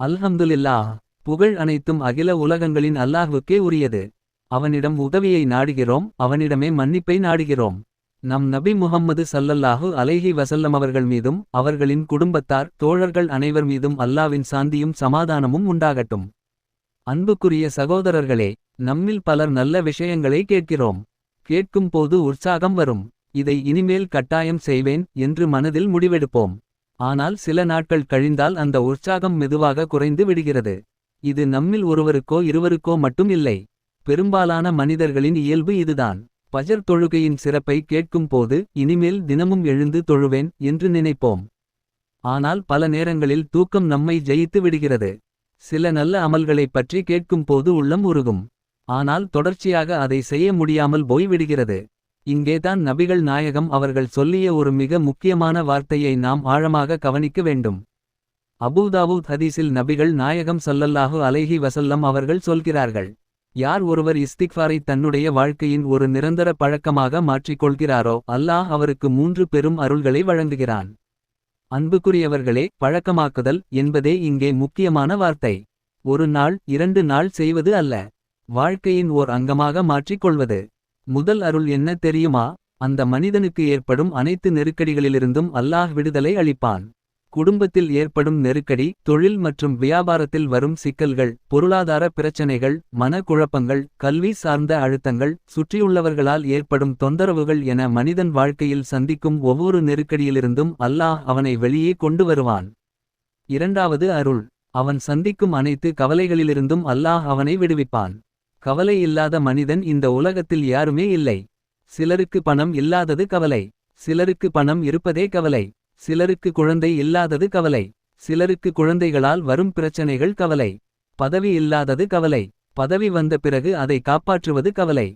அல்ஹம்துலில்லாஹ் புகழ் அனைத்தும் அகில உலகங்களின் அல்லாஹ்வுக்கே உரியது. அவனிடம் உதவியை நாடுகிறோம் அவனிடமே மன்னிப்பை நாடுகிறோம். நம் நபி முஹம்மது சல்லல்லாஹு அலைஹி வசல்லம் அவர்கள் மீதும் அவர்களின் குடும்பத்தார் தோழர்கள் அனைவர் மீதும் அல்லாவின் சாந்தியும் சமாதானமும் உண்டாகட்டும். அன்புக்குரிய சகோதரர்களே நம்மில் பலர் நல்ல விஷயங்களை கேட்கிறோம். கேட்கும் போது உற்சாகம் வரும். இதை இனிமேல் கட்டாயம் செய்வேன் என்று மனதில் முடிவெடுப்போம். ஆனால் சில நாட்கள் கழிந்தால் அந்த உற்சாகம் மெதுவாக குறைந்து விடுகிறது. இது நம்மில் ஒருவருக்கோ இருவருக்கோ மட்டும் இல்லை. பெரும்பாலான மனிதர்களின் இயல்பு இதுதான். பஜர் தொழுகையின் சிறப்பை கேட்கும் போது இனிமேல் தினமும் எழுந்து தொழுவேன் என்று நினைப்போம். ஆனால் பல நேரங்களில் தூக்கம் நம்மை ஜெயித்து விடுகிறது. சில நல்ல அமல்களைப் பற்றி கேட்கும் போது உள்ளம் உருகும். ஆனால் தொடர்ச்சியாக அதை செய்ய முடியாமல் போய் விடுகிறது இங்கேதான் நபிகள் நாயகம் அவர்கள் சொல்லிய ஒரு மிக முக்கியமான வார்த்தையை நாம் ஆழமாக கவனிக்க வேண்டும். அபூதாவூத் ஹதீஸில் நபிகள் நாயகம் சொல்லல்லாஹு அலைஹி வசல்லம் அவர்கள் சொல்கிறார்கள் யார் ஒருவர் இஸ்திக்ஃபாரை தன்னுடைய வாழ்க்கையின் ஒரு நிரந்தர பழக்கமாக மாற்றிக் கொள்கிறாரோ அல்லாஹ் அவருக்கு மூன்று பெரும் அருள்களை வழங்குகிறான். அன்புக்குரியவர்களே பழக்கமாக்குதல் என்பதே இங்கே முக்கியமான வார்த்தை. ஒரு நாள் இரண்டு நாள் செய்வது அல்ல. வாழ்க்கையின் ஓர் அங்கமாக மாற்றிக் கொள்வது முதல் அருள் என்ன தெரியுமா? அந்த மனிதனுக்கு ஏற்படும் அனைத்து நெருக்கடிகளிலிருந்தும் அல்லாஹ் விடுதலை அளிப்பான். குடும்பத்தில் ஏற்படும் நெருக்கடி தொழில் மற்றும் வியாபாரத்தில் வரும் சிக்கல்கள் பொருளாதார பிரச்சனைகள் மன குழப்பங்கள் கல்வி சார்ந்த அழுத்தங்கள் சுற்றியுள்ளவர்களால் ஏற்படும் தொந்தரவுகள் என மனிதன் வாழ்க்கையில் சந்திக்கும் ஒவ்வொரு நெருக்கடியிலிருந்தும் அல்லாஹ் அவனை வெளியே கொண்டு வருவான். இரண்டாவது அருள் அவன் சந்திக்கும் அனைத்து கவலைகளிலிருந்தும் அல்லாஹ் அவனை விடுவிப்பான். கவலை இல்லாத மனிதன் இந்த உலகத்தில் யாருமே இல்லை. சிலருக்கு பணம் இல்லாதது கவலை. சிலருக்கு பணம் இருப்பதே கவலை. சிலருக்கு குழந்தை இல்லாதது கவலை. சிலருக்கு குழந்தைகளால் வரும் பிரச்சனைகள் கவலை. பதவி இல்லாதது கவலை. பதவி வந்த பிறகு அதை காப்பாற்றுவது கவலை.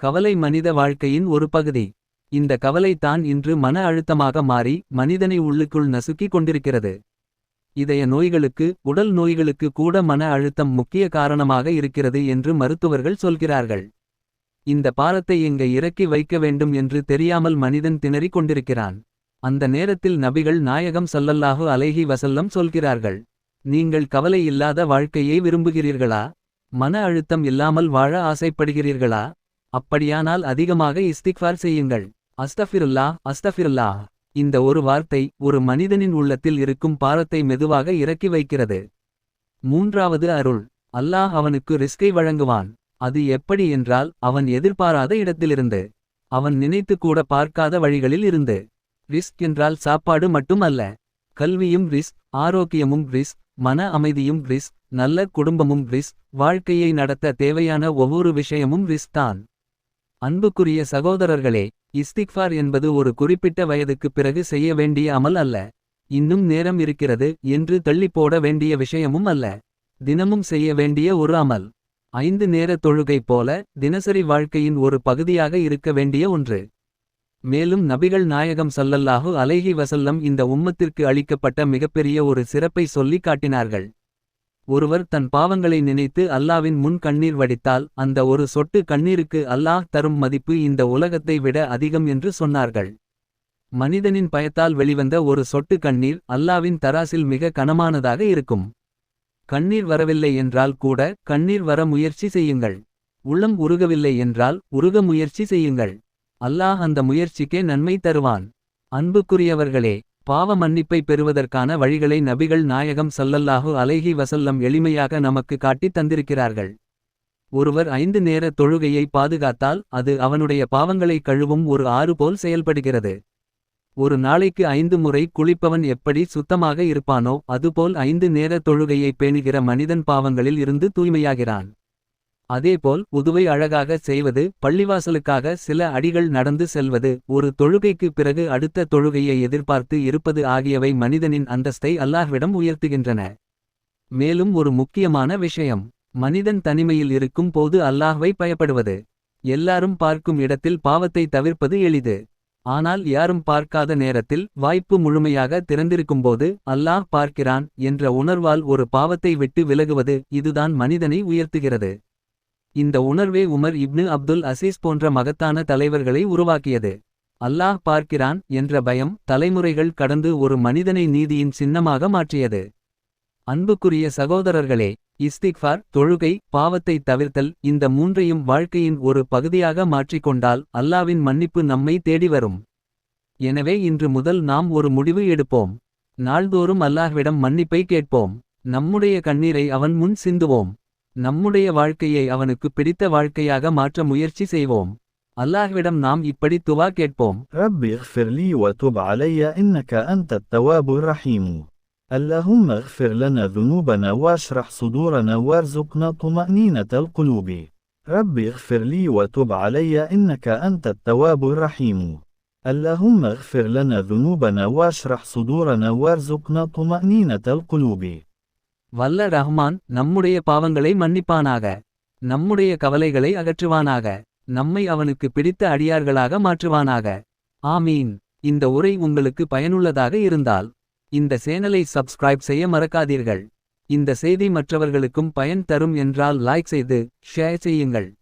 கவலை மனித வாழ்க்கையின் ஒரு பகுதி. இந்த கவலை தான் இன்று மன அழுத்தமாக மாறி மனிதனை உள்ளுக்குள் நசுக்கிக் கொண்டிருக்கிறது. இதய நோய்களுக்கு உடல் நோய்களுக்கு கூட மன அழுத்தம் முக்கிய காரணமாக இருக்கிறது என்று மருத்துவர்கள் சொல்கிறார்கள். இந்த பாரத்தை எங்க இறக்கி வைக்க வேண்டும் என்று தெரியாமல் மனிதன் திணறிக் கொண்டிருக்கிறான். அந்த நேரத்தில் நபிகள் நாயகம் சல்லல்லாஹு அலைஹி வசல்லம் சொல்கிறார்கள் நீங்கள் கவலை இல்லாத வாழ்க்கையை விரும்புகிறீர்களா? மன அழுத்தம் இல்லாமல் வாழ ஆசைப்படுகிறீர்களா? அப்படியானால் அதிகமாக இஸ்திக்ஃபார் செய்யுங்கள். அஸ்தஃபிருல்லா அஸ்தஃபிருல்லாஹ். இந்த ஒரு வார்த்தை ஒரு மனிதனின் உள்ளத்தில் இருக்கும் பாரத்தை மெதுவாக இறக்கி வைக்கிறது. மூன்றாவது அருள் அல்லாஹ் அவனுக்கு ரிஸ்கை வழங்குவான். அது எப்படி என்றால் அவன் எதிர்பாராத இடத்திலிருந்து அவன் நினைத்து கூட பார்க்காத வழிகளில் இருந்து. ரிஸ்க் என்றால் சாப்பாடு மட்டும் அல்ல. கல்வியும் ரிஸ்க் ஆரோக்கியமும் ரிஸ்க் மன அமைதியும் ரிஸ்க் நல்ல குடும்பமும் ரிஸ்க் வாழ்க்கையை நடத்த தேவையான ஒவ்வொரு விஷயமும் ரிஸ்க் தான். அன்புக்குரிய சகோதரர்களே இஸ்திக்ஃபார் என்பது ஒரு குறிப்பிட்ட வயதுக்குப் பிறகு செய்ய வேண்டிய அமல் அல்ல. இன்னும் நேரம் இருக்கிறது என்று தள்ளிப்போட வேண்டிய விஷயமும் அல்ல. தினமும் செய்ய வேண்டிய ஒரு அமல். ஐந்து நேர தொழுகை போல தினசரி வாழ்க்கையின் ஒரு பகுதியாக இருக்க வேண்டிய ஒன்று. மேலும் நபிகள் நாயகம் சல்லல்லாஹு அலைஹி வசல்லம் இந்த உம்மத்திற்கு அளிக்கப்பட்ட மிகப்பெரிய ஒரு சிறப்பை சொல்லிக் காட்டினார்கள். ஒருவர் தன் பாவங்களை நினைத்து அல்லாவின் முன் கண்ணீர் வடித்தால் அந்த ஒரு சொட்டு கண்ணீருக்கு அல்லாஹ் தரும் மதிப்பு இந்த உலகத்தை விட அதிகம் என்று சொன்னார்கள். மனிதனின் பயத்தால் வெளிவந்த ஒரு சொட்டு கண்ணீர் அல்லாவின் தராசில் மிக கனமானதாக இருக்கும். கண்ணீர் வரவில்லை என்றால் கூட கண்ணீர் வர முயற்சி செய்யுங்கள். உள்ளம் உருகவில்லை என்றால் உருக முயற்சி செய்யுங்கள். அல்லாஹ் அந்த முயற்சிக்கே நன்மை தருவான். அன்புக்குரியவர்களே பாவ மன்னிப்பை பெறுவதற்கான வழிகளை நபிகள் நாயகம் சல்லல்லாஹு அலைஹி வசல்லம் எளிமையாக நமக்கு காட்டித் தந்திருக்கிறார்கள். ஒருவர் ஐந்து நேர தொழுகையை பாதுகாத்தால் அது அவனுடைய பாவங்களை கழுவும் ஒரு ஆறு போல் செயல்படுகிறது. ஒரு நாளைக்கு ஐந்து முறை குளிப்பவன் எப்படி சுத்தமாக இருப்பானோ அதுபோல் ஐந்து நேர தொழுகையை பேணுகிற மனிதன் பாவங்களில் இருந்து தூய்மையாகிறான். அதேபோல் உதுவை அழகாக செய்வது பள்ளிவாசலுக்காக சில அடிகள் நடந்து செல்வது ஒரு தொழுகைக்கு பிறகு அடுத்த தொழுகையை எதிர்பார்த்து இருப்பது ஆகியவை மனிதனின் அந்தஸ்தை அல்லாஹ்விடம் உயர்த்துகின்றன. மேலும் ஒரு முக்கியமான விஷயம் மனிதன் தனிமையில் இருக்கும் போது அல்லாஹ்வை பயப்படுவது. எல்லாரும் பார்க்கும் இடத்தில் பாவத்தை தவிர்ப்பது எளிது. ஆனால் யாரும் பார்க்காத நேரத்தில் வாய்ப்பு முழுமையாக திறந்திருக்கும்போது அல்லாஹ் பார்க்கிறான் என்ற உணர்வால் ஒரு பாவத்தை விட்டு விலகுவது இதுதான் மனிதனை உயர்த்துகிறது. இந்த உணர்வே உமர் இப்னு அப்துல் அசீஸ் போன்ற மகத்தான தலைவர்களை உருவாக்கியது. அல்லாஹ் பார்க்கிறான் என்ற பயம் தலைமுறைகள் கடந்து ஒரு மனிதனை நீதியின் சின்னமாக மாற்றியது. அன்புக்குரிய சகோதரர்களே இஸ்திக்ஃபார் தொழுகை பாவத்தை தவிர்த்தல் இந்த மூன்றையும் வாழ்க்கையின் ஒரு பகுதியாக மாற்றிக்கொண்டால் அல்லாவின் மன்னிப்பு நம்மை தேடி வரும். எனவே இன்று முதல் நாம் ஒரு முடிவு எடுப்போம். நாள்தோறும் அல்லாஹ்விடம் மன்னிப்பை கேட்போம். நம்முடைய கண்ணீரை அவன் முன் சிந்துவோம். நம்முடைய வாழ்க்கையை அவனுக்கு பிடித்த வாழ்க்கையாக மாற்ற முயற்சி செய்வோம் அல்லாஹ்விடம் நாம் இப்படி துவா கேட்போம் رب اغفر لي وتب علي إنك أنت التواب الرحيم اللهم اغفر لنا ذنوبنا واشرح صدورنا وارزقنا طمأنينة القلوب رب اغفر لي وتب علي إنك أنت التواب الرحيم اللهم اغفر لنا ذنوبنا واشرح صدورنا وارزقنا طمأنينة القلوب வல்ல ரஹ்மான் நம்முடைய பாவங்களை மன்னிப்பானாக. நம்முடைய கவலைகளை அகற்றுவானாக. நம்மை அவனுக்கு பிடித்த அடியார்களாக மாற்றுவானாக. ஆமீன். இந்த உரை உங்களுக்கு பயனுள்ளதாக இருந்தால் இந்த சேனலை சப்ஸ்கிரைப் செய்ய மறக்காதீர்கள். இந்த செய்தி மற்றவர்களுக்கும் பயன் தரும் என்றால் லைக் செய்து ஷேர் செய்யுங்கள்.